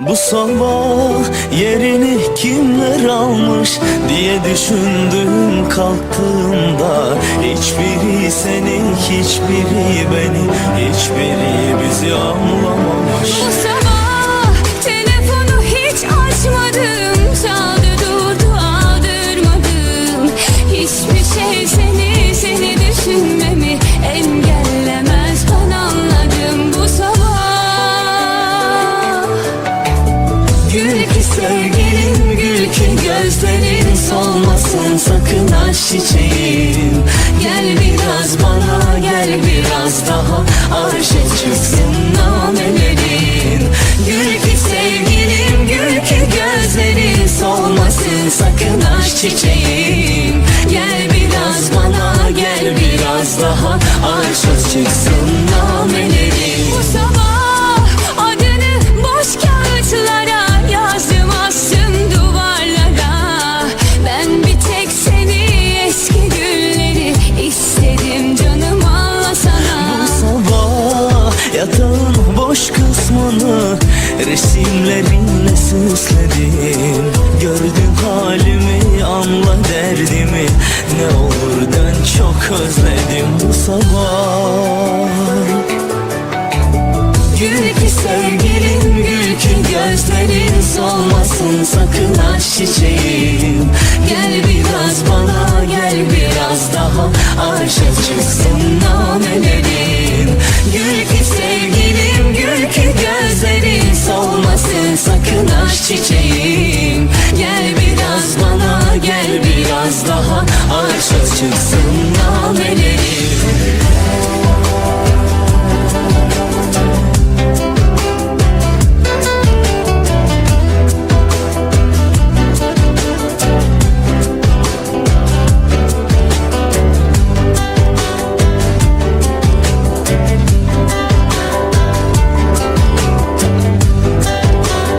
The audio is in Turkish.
Bu sabah yerini kimler almış diye düşündüm kalktığımda. Hiçbiri seni, hiçbiri beni, hiçbiri bizi anlamamış sevgilim, gül ki gözlerin solmasın sakın aç çiçeğim. Gel biraz bana, gel biraz daha arşa çıksın namelerin. Gül sevgilim, gül ki gözlerin solmasın sakın aç çiçeğim. Gel biraz bana, gel biraz daha arşa çıksın namelerin Yatağın boş kısmını resimlerinle süsledim Gördün halimi anla derdimi. Ne olur dön çok özledim bu sabah. Gül ki sevgilim gül ki gözlerin solmasın sakın aç çiçeğim. Gel biraz bana gel biraz daha. Arşa çıksın namelerin sakın aşk çiçeğim. Gel biraz bana gel biraz daha. Aşk çıksın nameli